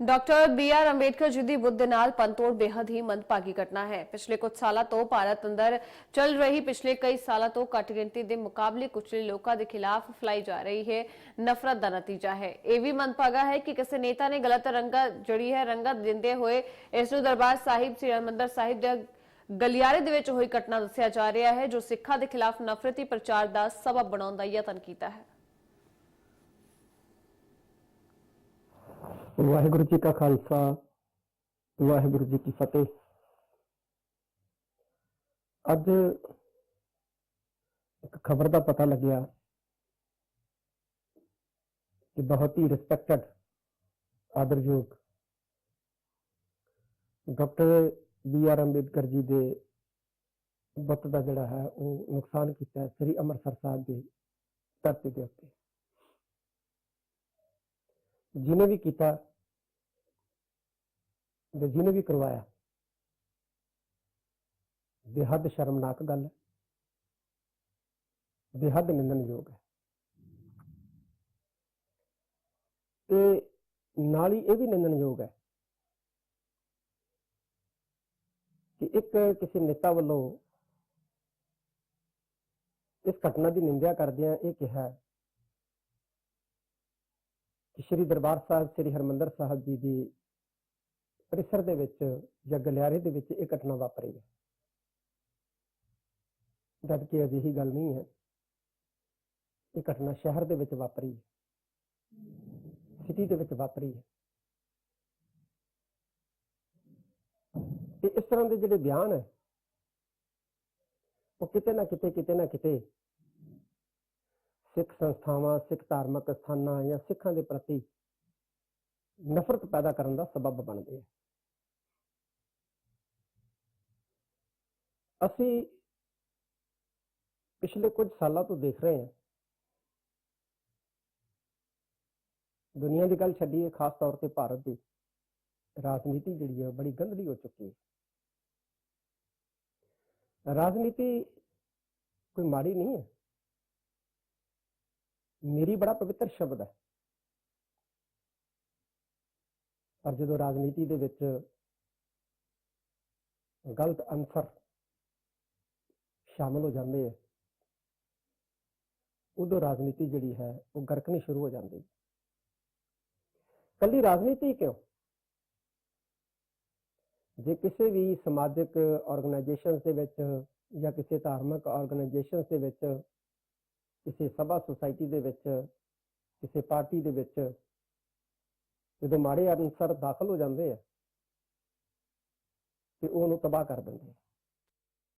Doctor B R Ambedkar ji ਦੀ ਬੁੱਧ ਦੇ ਨਾਲ ਪੰਤੋੜ ਬੇहद ਹੀ ਮੰਦਭਾਗੀ ਘਟਨਾ ਹੈ। ਪਿਛਲੇ ਕੁਝ ਸਾਲਾਂ ਤੋਂ ਭਾਰਤ ਅੰਦਰ ਚੱਲ ਰਹੀ ਪਿਛਲੇ ਕਈ ਸਾਲਾਂ ਤੋਂ ਘੱਟ ਗਿਣਤੀ ਦੇ ਮੁਕਾਬਲੇ ਕੁਚਲੇ ਲੋਕਾਂ ਦੇ ਖਿਲਾਫ ਫਲਾਈ ਜਾ ਰਹੀ ਹੈ। ਨਫ਼ਰਤ ਦਾ ਨਤੀਜਾ ਹੈ। ਇਹ ਵੀ ਮੰਦਭਾਗਾ ਹੈ ਕਿ ਕਿਸੇ ਨੇਤਾ ਨੇ ਗਲਤ ਰੰਗਤ ਜਿਹੜੀ ਹੈ ਰੰਗਤ ਦਿੰਦੇ ਹੋਏ ਇਸ ਨੂੰ ਦਰਬਾਰ ਸਾਹਿਬ, ਸ੍ਰੀ ਹਰਿਮੰਦਰ ਸਾਹਿਬ ਦੇ ਗਲਿਆਰੇ ਦੇ ਵਿੱਚ ਹੋਈ ਘਟਨਾ ਦੱਸਿਆ ਜਾ ਰਿਹਾ ਹੈ, ਜੋ ਸਿੱਖਾਂ ਦੇ ਖਿਲਾਫ ਨਫ਼ਰਤੀ ਪ੍ਰਚਾਰ ਦਾ ਸਬਬ ਬਣਾਉਣ ਦਾ ਯਤਨ ਕੀਤਾ ਹੈ। ਵਾਹਿਗੁਰੂ ਜੀ ਕਾ ਖਾਲਸਾ, ਵਾਹਿਗੁਰੂ ਜੀ ਕੀ ਫਤਿਹ। ਅੱਜ ਇੱਕ ਖਬਰ ਦਾ ਪਤਾ ਲੱਗਿਆ ਕਿ ਬਹੁਤ ਹੀ respected ਆਦਰਯੋਗ doctor B R Ambedkar ji ਦੇ ਬੁੱਤ ਦਾ ਜਿਹੜਾ ਹੈ, ਉਹ ਨੁਕਸਾਨ ਕੀਤਾ ਸ੍ਰੀ ਅੰਮ੍ਰਿਤਸਰ ਸਾਹਿਬ ਦੀ ਧਰਤੀ ਦੇ ਉੱਤੇ। ਜਿਹਨੇ ਵੀ ਕੀਤਾ ਤੇ ਜਿਹਨੇ ਵੀ ਕਰਵਾਇਆ। ਬੇਹੱਦ ਸ਼ਰਮਨਾਕ ਗੱਲ ਹੈ। ਬੇਹੱਦ ਨਿੰਦਣਯੋਗ ਹੈ। ਤੇ ਨਾਲ ਹੀ ਇਹ ਵੀ ਨਿੰਦਣਯੋਗ ਹੈ ਕਿ ਇੱਕ ਕਿਸੇ ਨੇਤਾ ਵੱਲੋਂ ਇਸ ਘਟਨਾ ਦੀ ਨਿੰਦਿਆ ਕਰਦਿਆਂ ਇਹ ਕਿਹਾ ਕਿ ਸ੍ਰੀ ਦਰਬਾਰ ਸਾਹਿਬ, ਸ੍ਰੀ ਹਰਮੰਦਰ ਸਾਹਿਬ ਜੀ ਦੀ ਪਰਿਸਰ ਦੇ ਵਿੱਚ ਜਾਂ ਗਲਿਆਰੇ ਦੇ ਵਿੱਚ ਇਹ ਘਟਨਾ ਵਾਪਰੀ ਹੈ। ਜਦ ਕਿ ਅਜਿਹੀ ਗੱਲ ਨਹੀਂ ਹੈ, ਇਹ ਘਟਨਾ ਸ਼ਹਿਰ ਦੇ ਵਿੱਚ ਵਾਪਰੀ ਹੈ। ਸਿਟੀ ਦੇ ਵਿੱਚ ਵਾਪਰੀ ਹੈ। ਤੇ ਇਸ ਤਰ੍ਹਾਂ ਦੇ ਜਿਹੜੇ ਬਿਆਨ ਹੈ, ਉਹ ਕਿਤੇ ਨਾ ਕਿਤੇ ਕਿਤੇ ਨਾ ਕਿਤੇ ਸਿੱਖ ਸੰਸਥਾਵਾਂ, ਸਿੱਖ ਧਾਰਮਿਕ ਸਥਾਨਾਂ ਜਾਂ ਸਿੱਖਾਂ ਦੇ ਪ੍ਰਤੀ ਨਫ਼ਰਤ ਪੈਦਾ ਕਰਨ ਦਾ ਸਬਬ ਬਣਦੇ ਆ। ਅਸੀਂ ਪਿਛਲੇ ਕੁਝ ਸਾਲਾਂ ਤੋਂ ਦੇਖ ਰਹੇ ਹਾਂ। ਦੁਨੀਆ ਦੀ ਗੱਲ ਛੱਡੀਏ, ਖਾਸ ਤੌਰ ਤੇ ਭਾਰਤ ਦੀ ਰਾਜਨੀਤੀ ਜਿਹੜੀ ਹੈ ਉਹ ਬੜੀ ਗੰਧਲੀ ਹੋ ਚੁੱਕੀ ਹੈ। ਰਾਜਨੀਤੀ ਕੋਈ ਮਾੜੀ ਨਹੀਂ ਹੈ। ਮੇਰੀ ਬੜਾ ਪਵਿੱਤਰ ਸ਼ਬਦ ਹੈ। ਪਰ ਜਦੋਂ ਰਾਜਨੀਤੀ ਦੇ ਵਿੱਚ ਗਲਤ ਅਨਸਰ ਸ਼ਾਮਲ ਹੋ ਜਾਂਦੇ ਆ, ਉਦੋਂ ਰਾਜਨੀਤੀ ਜਿਹੜੀ ਹੈ ਉਹ ਗਰਕਣੀ ਸ਼ੁਰੂ ਹੋ ਜਾਂਦੀ ਹੈ। ਕੱਲੀ ਰਾਜਨੀਤੀ ਕਿਉਂ? ਜੇ ਕਿਸੇ ਵੀ ਸਮਾਜਿਕ ਆਰਗੇਨਾਈਜੇਸ਼ਨਸ ਦੇ ਵਿੱਚ ਜਾਂ ਕਿਸੇ ਧਾਰਮਿਕ ਆਰਗੇਨਾਈਜੇਸ਼ਨਸ ਦੇ ਵਿੱਚ, ਕਿਸੇ ਸਭਾ ਸੁਸਾਇਟੀ ਦੇ ਵਿੱਚ, ਕਿਸੇ ਪਾਰਟੀ ਦੇ ਵਿੱਚ ਜਦੋਂ ਮਾੜੇ ਅਨਸਰ ਦਾਖਲ ਹੋ ਜਾਂਦੇ ਆ ਤੇ ਉਹਨੂੰ ਤਬਾਹ ਕਰ ਦਿੰਦੇ ਆ।